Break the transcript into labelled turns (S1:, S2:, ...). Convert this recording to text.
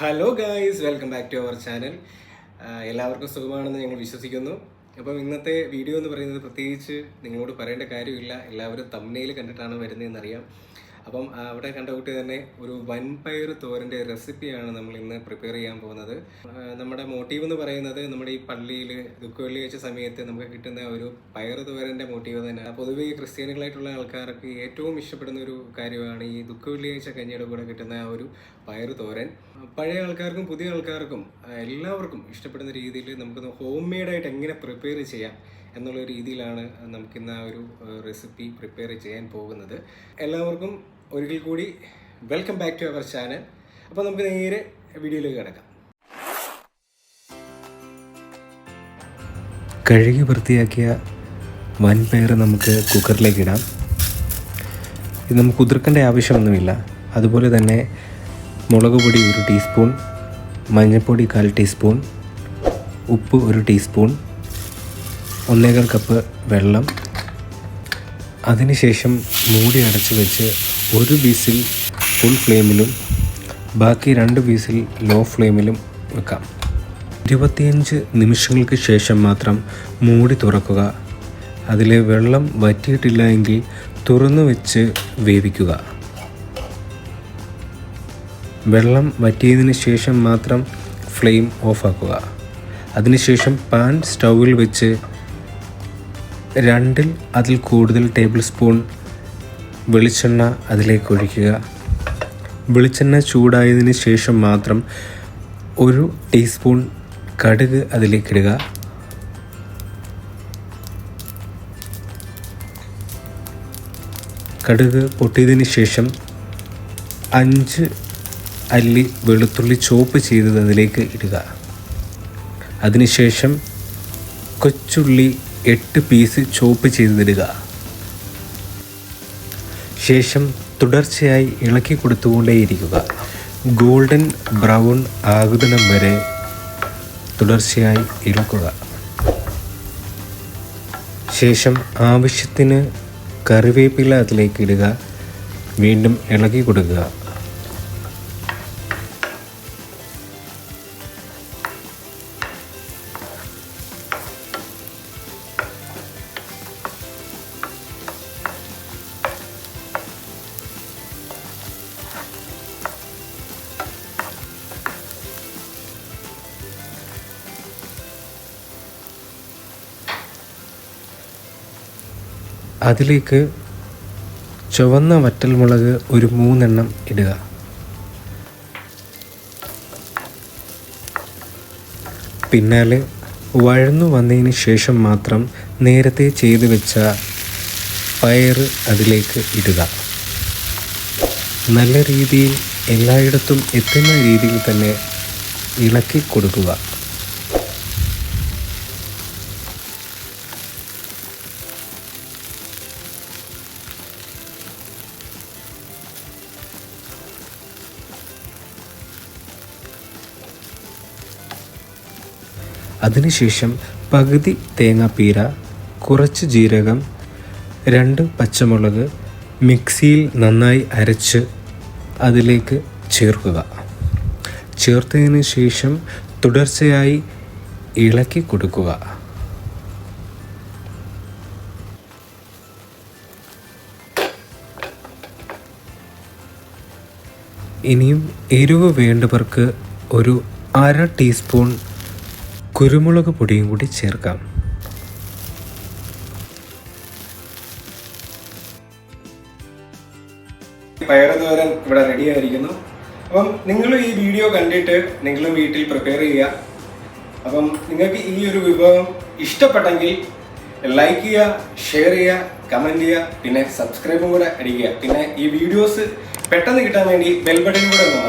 S1: Hello guys welcome back to our channel എല്ലാവർക്കും സുഖമാണെന്ന് ഞങ്ങൾ വിശ്വസിക്കുന്നു. അപ്പം ഇന്നത്തെ വീഡിയോ എന്ന് പറയുന്നത് പ്രത്യേകിച്ച് നിങ്ങളോട് പറയേണ്ട കാര്യമില്ല. എല്ലാവരും തമ്മനയിൽ കണ്ടിട്ടാണ് വരുന്നതെന്ന് അറിയാം അപ്പം അവിടെ കണ്ട കൂട്ടി തന്നെ ഒരു വൻപയർ തോരന്റെ റെസിപ്പിയാണ് നമ്മൾ ഇന്ന് പ്രിപ്പയർ ചെയ്യാൻ പോകുന്നത്. നമ്മുടെ മോട്ടീവ് എന്ന് പറയുന്നത് നമ്മുടെ ഈ പള്ളിയിൽ ദുഃഖ വെച്ച സമയത്ത് നമുക്ക് കിട്ടുന്ന ഒരു പയർ തോരന്റെ മോട്ടീവ് തന്നെ. പൊതുവെ ക്രിസ്ത്യാനികളായിട്ടുള്ള ആൾക്കാർക്ക് ഏറ്റവും ഇഷ്ടപ്പെടുന്ന ഒരു കാര്യമാണ് ഈ ദുഃഖവെള്ളിയാഴ്ച കഞ്ഞിയുടെ കൂടെ കിട്ടുന്ന ആ ഒരു പയർ തോരൻ. പഴയ ആൾക്കാർക്കും പുതിയ ആൾക്കാർക്കും എല്ലാവർക്കും ഇഷ്ടപ്പെടുന്ന രീതിയിൽ നമുക്ക് ഹോം മെയ്ഡായിട്ട് എങ്ങനെ പ്രിപ്പയർ ചെയ്യാം എന്നുള്ള രീതിയിലാണ് നമുക്കിന്ന് ആ ഒരു റെസിപ്പി പ്രിപ്പയർ ചെയ്യാൻ പോകുന്നത്. എല്ലാവർക്കും ഒരിക്കൽ കൂടി welcome back to our channel അപ്പോൾ നമുക്ക് നേരെ വീഡിയോയിലേക്ക് കിടക്കാം.
S2: കഴുകി വൃത്തിയാക്കിയ വൻപയർ നമുക്ക് കുക്കറിലേക്ക് ഇടാം. ഇത് നമുക്ക് കുതിർക്കേണ്ട ആവശ്യമൊന്നുമില്ല. അതുപോലെ തന്നെ മുളക് പൊടി ഒരു ടീസ്പൂൺ മഞ്ഞൾപ്പൊടി കാൽ ടീസ്പൂൺ ഉപ്പ് ഒരു ടീസ്പൂൺ ഒന്നേകാൽ കപ്പ് വെള്ളം. അതിനുശേഷം മൂടി അടച്ച് വെച്ച് ഒരു വിസിൽ ഫുൾ ഫ്ലെയിമിലും ബാക്കി രണ്ട് വിസിൽ ലോ ഫ്ലെയിമിലും വെക്കാം. ഇരുപത്തിയഞ്ച് നിമിഷങ്ങൾക്ക് ശേഷം മാത്രം മൂടി തുറക്കുക. അതിലെ വെള്ളം വറ്റിയിട്ടില്ല എങ്കിൽ തുറന്നു വെച്ച് വേവിക്കുക. വെള്ളം വറ്റിയതിന് ശേഷം മാത്രം ഫ്ലെയിം ഓഫാക്കുക അതിനുശേഷം പാൻ സ്റ്റൗവിൽ വെച്ച് രണ്ടിൽ അതിൽ കൂടുതൽ ടേബിൾ സ്പൂൺ വെളിച്ചെണ്ണ അതിലേക്ക് ഒഴിക്കുക. വെളിച്ചെണ്ണ ചൂടായതിന് ശേഷം മാത്രം ഒരു ടീസ്പൂൺ കടുക് അതിലേക്കിടുക കടുക് പൊട്ടിയതിന് ശേഷം അഞ്ച് അല്ലി വെളുത്തുള്ളി ചോപ്പ് ചെയ്തത് അതിലേക്ക് ഇടുക. അതിനുശേഷം കൊച്ചുള്ളി എട്ട് പീസ് ചോപ്പ് ചെയ്തിടുക. ശേഷം തുടർച്ചയായി ഇളക്കി കൊടുത്തുകൊണ്ടേയിരിക്കുക. ഗോൾഡൻ ബ്രൗൺ ആകുതനം വരെ തുടർച്ചയായി ഇളക്കുക. ശേഷം ആവശ്യത്തിന് കറിവേപ്പില അതിലേക്ക് ഇടുക. വീണ്ടും ഇളകി കൊടുക്കുക. അതിലേക്ക് ചുവന്ന വറ്റൽമുളക് ഒരു മൂന്നെണ്ണം ഇടുക. പിന്നാലെ വഴന്നു വന്നതിന് ശേഷം മാത്രം നേരത്തെ ചെയ്തു വെച്ച പയർ അതിലേക്ക് ഇടുക. നല്ല രീതിയിൽ എല്ലായിടത്തും എത്തുന്ന രീതിയിൽ തന്നെ ഇളക്കി കൊടുക്കുക. അതിനുശേഷം പകുതി തേങ്ങാപ്പീര കുറച്ച് ജീരകം രണ്ട് പച്ചമുളക് മിക്സിയിൽ നന്നായി അരച്ച് അതിലേക്ക് ചേർക്കുക. ചേർത്തതിന് ശേഷം തുടർച്ചയായി ഇളക്കി കൊടുക്കുക. ഇനിയും എരിവ് വേണ്ടവർക്ക് ഒരു അര ടീസ്പൂൺ കുരുമുളക് പൊടിയും കൂടി ചേർക്കാം.
S1: പയറുതോരൻ തോരൻ ഇവിടെ റെഡി ആയിരിക്കുന്നു. അപ്പം നിങ്ങൾ ഈ വീഡിയോ കണ്ടിട്ട് നിങ്ങളും വീട്ടിൽ പ്രിപ്പയർ ചെയ്യുക. അപ്പം നിങ്ങൾക്ക് ഈ ഒരു വിഭവം ഇഷ്ടപ്പെട്ടെങ്കിൽ ലൈക്ക് ചെയ്യുക ഷെയർ ചെയ്യുക കമന്റ് ചെയ്യുക പിന്നെ സബ്സ്ക്രൈബും കൂടെ അടിക്കുക. പിന്നെ ഈ വീഡിയോസ് പെട്ടെന്ന് കിട്ടാൻ വേണ്ടി ബെൽ ബട്ടൺ കൂടെ ഒന്ന്